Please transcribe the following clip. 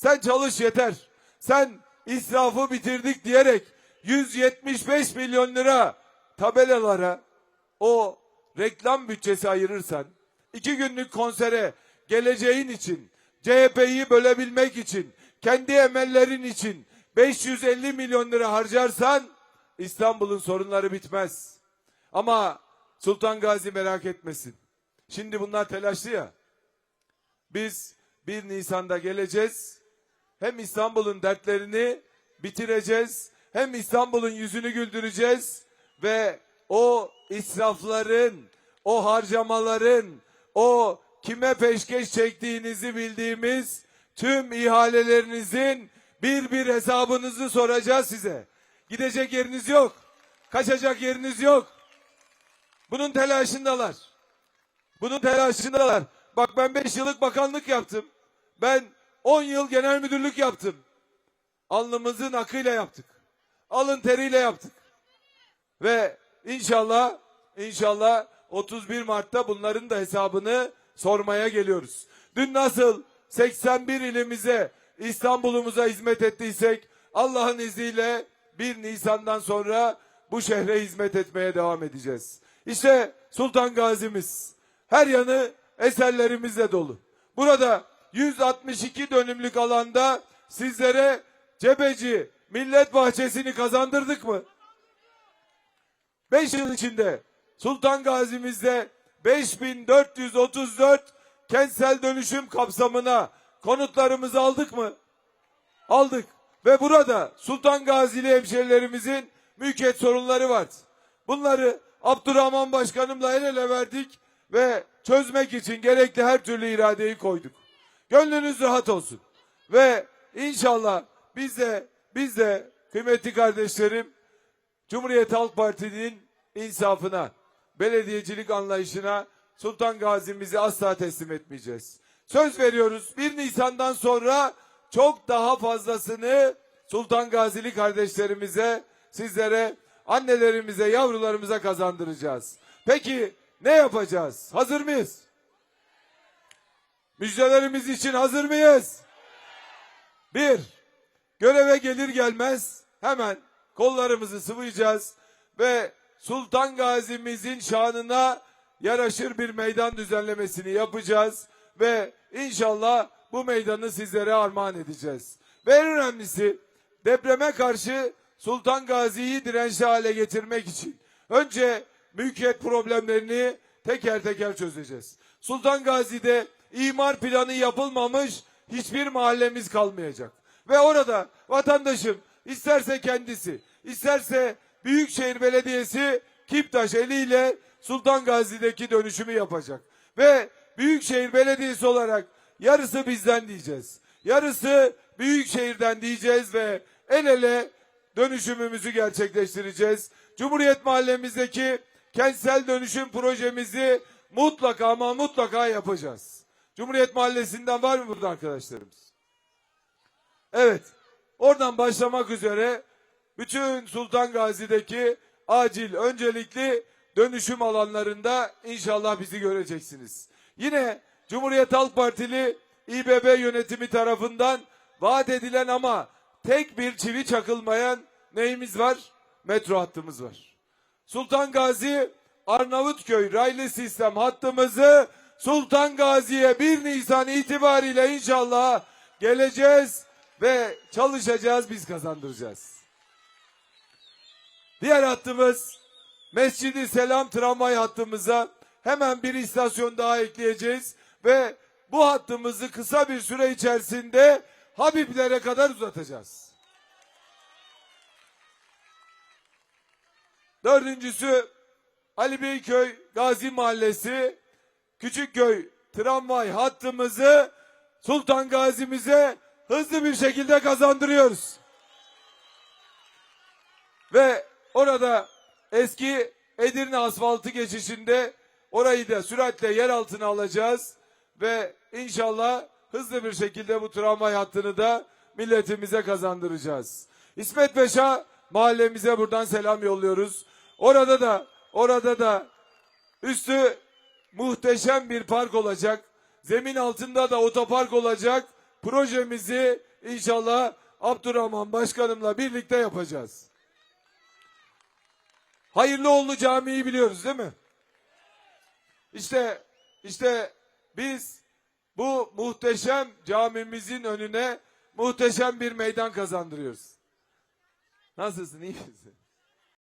Sen çalış yeter. Sen israfı bitirdik diyerek 175 milyon lira tabelalara o reklam bütçesi ayırırsan iki günlük konsere geleceğin için CHP'yi bölebilmek için kendi emellerin için 550 milyon lira harcarsan İstanbul'un sorunları bitmez. Ama Sultan Gazi merak etmesin. Şimdi bunlar telaşlı ya. Biz 1 Nisan'da geleceğiz. Hem İstanbul'un dertlerini bitireceğiz. Hem İstanbul'un yüzünü güldüreceğiz. Ve o israfların, o harcamaların, o kime peşkeş çektiğinizi bildiğimiz tüm ihalelerinizin bir bir hesabınızı soracağız size. Gidecek yeriniz yok. Kaçacak yeriniz yok. Bunun telaşındalar. Bunun telaşındalar. Bak ben 5 yıllık bakanlık yaptım. Ben 10 yıl genel müdürlük yaptım. Alnımızın akıyla yaptık. Alın teriyle yaptık. Ve inşallah inşallah 31 Mart'ta bunların da hesabını sormaya geliyoruz. Dün nasıl 81 ilimize İstanbul'umuza hizmet ettiysek Allah'ın izniyle 1 Nisan'dan sonra bu şehre hizmet etmeye devam edeceğiz. İşte Sultan Gazi'miz. Her yanı eserlerimizle dolu. Burada 162 dönümlük alanda sizlere Cebeci Millet Bahçesi'ni kazandırdık mı? 5 yıl içinde Sultan Gazi'mizde 5434 kentsel dönüşüm kapsamına konutlarımızı aldık mı? Aldık. Ve burada Sultan Gazili hemşerilerimizin mülkiyet sorunları var. Bunları Abdurrahman Başkanımla el ele verdik ve çözmek için gerekli her türlü iradeyi koyduk. Gönlünüz rahat olsun. Ve inşallah biz de biz de kıymetli kardeşlerim Cumhuriyet Halk Parti'nin insafına, belediyecilik anlayışına Sultan Gazi'mizi asla teslim etmeyeceğiz. Söz veriyoruz 1 Nisan'dan sonra çok daha fazlasını Sultan Gazili kardeşlerimize, sizlere, annelerimize, yavrularımıza kazandıracağız. Peki ne yapacağız? Hazır mıyız? Müjdelerimiz için hazır mıyız? Bir, göreve gelir gelmez hemen kollarımızı sıvayacağız ve Sultan Gazi'mizin şanına yaraşır bir meydan düzenlemesini yapacağız ve inşallah bu meydanı sizlere armağan edeceğiz. Ve en önemlisi depreme karşı Sultan Gazi'yi dirençli hale getirmek için önce mülkiyet problemlerini teker teker çözeceğiz. Sultan Gazi'de imar planı yapılmamış hiçbir mahallemiz kalmayacak. Ve orada vatandaşım isterse kendisi, isterse Büyükşehir Belediyesi Kiptaş eliyle Sultan Gazi'deki dönüşümü yapacak. Ve Büyükşehir Belediyesi olarak yarısı bizden diyeceğiz. Yarısı Büyükşehir'den diyeceğiz ve el ele dönüşümümüzü gerçekleştireceğiz. Cumhuriyet Mahallemizdeki kentsel dönüşüm projemizi mutlaka ama mutlaka yapacağız. Cumhuriyet Mahallesi'nden var mı burada arkadaşlarımız? Evet. Oradan başlamak üzere bütün Sultan Gazi'deki acil öncelikli dönüşüm alanlarında inşallah bizi göreceksiniz. Yine Cumhuriyet Halk Partili İBB yönetimi tarafından vaat edilen ama tek bir çivi çakılmayan neyimiz var? Metro hattımız var. Sultan Gazi Arnavutköy raylı sistem hattımızı Sultan Gazi'ye 1 Nisan itibariyle inşallah geleceğiz ve çalışacağız biz kazandıracağız. Diğer hattımız Mescidi Selam tramvay hattımıza hemen bir istasyon daha ekleyeceğiz ve bu hattımızı kısa bir süre içerisinde Habiblere kadar uzatacağız. Dördüncüsü Ali Beyköy Gazi Mahallesi Küçükköy tramvay hattımızı Sultan Gazi'mize hızlı bir şekilde kazandırıyoruz. Ve orada eski Edirne asfaltı geçişinde orayı da süratle yer altına alacağız ve inşallah hızlı bir şekilde bu tramvay hattını da milletimize kazandıracağız. İsmet Paşa mahallemize buradan selam yolluyoruz. Orada da orada da üstü muhteşem bir park olacak. Zemin altında da otopark olacak projemizi inşallah Abdurrahman Başkanımla birlikte yapacağız. Hayırlıoğlu Camii'yi biliyoruz değil mi? İşte işte biz bu muhteşem camimizin önüne muhteşem bir meydan kazandırıyoruz. Nasılsın iyi misin?